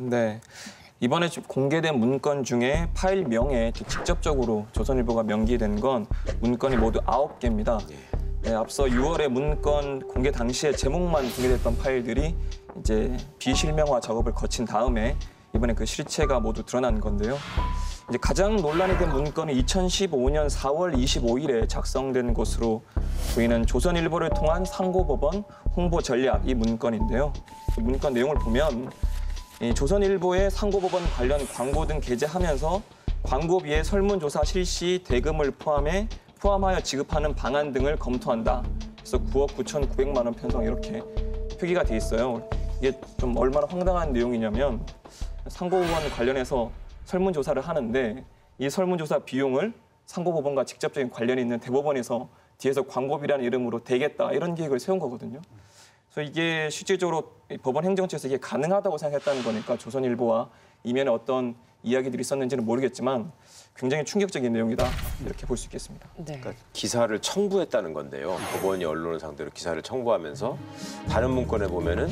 네. 이번에 지- 공개된 문건 중에 파일명에 직접적으로 조선일보가 명기된 건 문건이 모두 아홉 개입니다. 네, 앞서 6월에 문건 공개 당시에 제목만 공개됐던 파일들이 이제 비실명화 작업을 거친 다음에 이번에 그 실체가 모두 드러난 건데요. 이제 가장 논란이 된 문건이 2015년 4월 25일에 작성된 것으로 보이는 조선일보를 통한 상고법원 홍보 전략 이 문건인데요. 이 문건 내용을 보면 이 조선일보의 상고법원 관련 광고 등 게재하면서 광고비에 설문조사 실시 대금을 포함해 포함하여 지급하는 방안 등을 검토한다. 그래서 9억 9,900만 원 편성 이렇게 표기가 돼 있어요. 이게 좀 얼마나 황당한 내용이냐면 상고법원 관련해서 설문조사를 하는데 이 설문조사 비용을 상고법원과 직접적인 관련이 있는 대법원에서 뒤에서 광고비라는 이름으로 대겠다 이런 계획을 세운 거거든요. 그래서 이게 실질적으로 이 법원 행정처에서 이게 가능하다고 생각했다는 거니까 조선일보와 이면에 어떤 이야기들이 있었는지는 모르겠지만 굉장히 충격적인 내용이다 이렇게 볼 수 있겠습니다. 네. 그러니까 기사를 청부했다는 건데요. 법원이 언론을 상대로 기사를 청부하면서 다른 문건에 보면은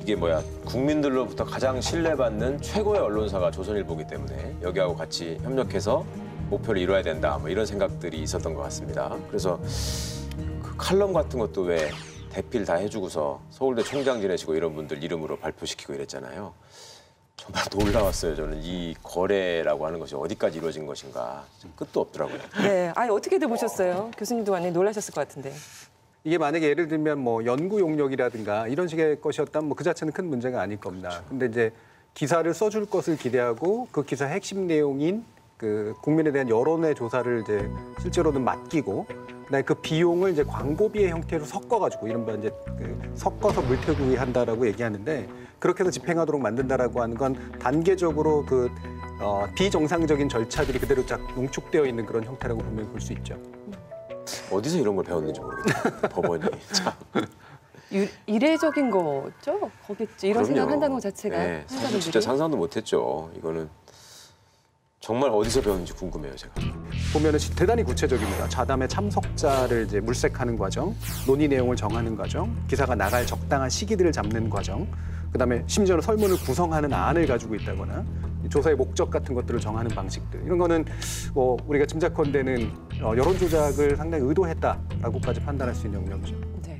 이게 뭐야 국민들로부터 가장 신뢰받는 최고의 언론사가 조선일보기 때문에 여기하고 같이 협력해서 목표를 이뤄야 된다 뭐 이런 생각들이 있었던 것 같습니다. 그래서 그 칼럼 같은 것도 왜 대필 다 해주고서 서울대 총장 지내시고 이런 분들 이름으로 발표시키고 이랬잖아요. 정말 놀라웠어요. 저는 이 거래라고 하는 것이 어디까지 이루어진 것인가 끝도 없더라고요. 네. 아니 어떻게들 보셨어요? 교수님도 많이 놀라셨을 것 같은데. 이게 만약에 예를 들면 뭐 연구 용역이라든가 이런 식의 것이었다면 뭐 그 자체는 큰 문제가 아닐 겁니다. 근데 이제 기사를 써줄 것을 기대하고 그 기사 핵심 내용인 그 국민에 대한 여론의 조사를 이제 실제로는 맡기고 그다음에 그 비용을 이제 광고비의 형태로 섞어가지고 이른바 이제 그 섞어서 물태우기 한다라고 얘기하는데 그렇게 해서 집행하도록 만든다라고 하는 건 단계적으로 그 어, 비정상적인 절차들이 그대로 쫙 농축되어 있는 그런 형태라고 분명히 볼 수 있죠. 어디서 이런 걸 배웠는지 모르겠어요. 법원이. 참. 유- 이례적인 거죠? 거겠죠. 이런 그럼요. 생각을 한다는 것 자체가 네, 사실. 진짜 상상도 못했죠. 이거는 정말 어디서 배웠는지 궁금해요, 제가. 보면은 시- 대단히 구체적입니다. 좌담의 참석자를 이제 물색하는 과정, 논의 내용을 정하는 과정, 기사가 나갈 적당한 시기들을 잡는 과정, 그다음에 심지어는 설문을 구성하는 안을 가지고 있다거나 이 조사의 목적 같은 것들을 정하는 방식들 이런 거는 뭐 우리가 짐작컨대는 어, 여론 조작을 상당히 의도했다라고까지 판단할 수 있는 영역이죠. 네.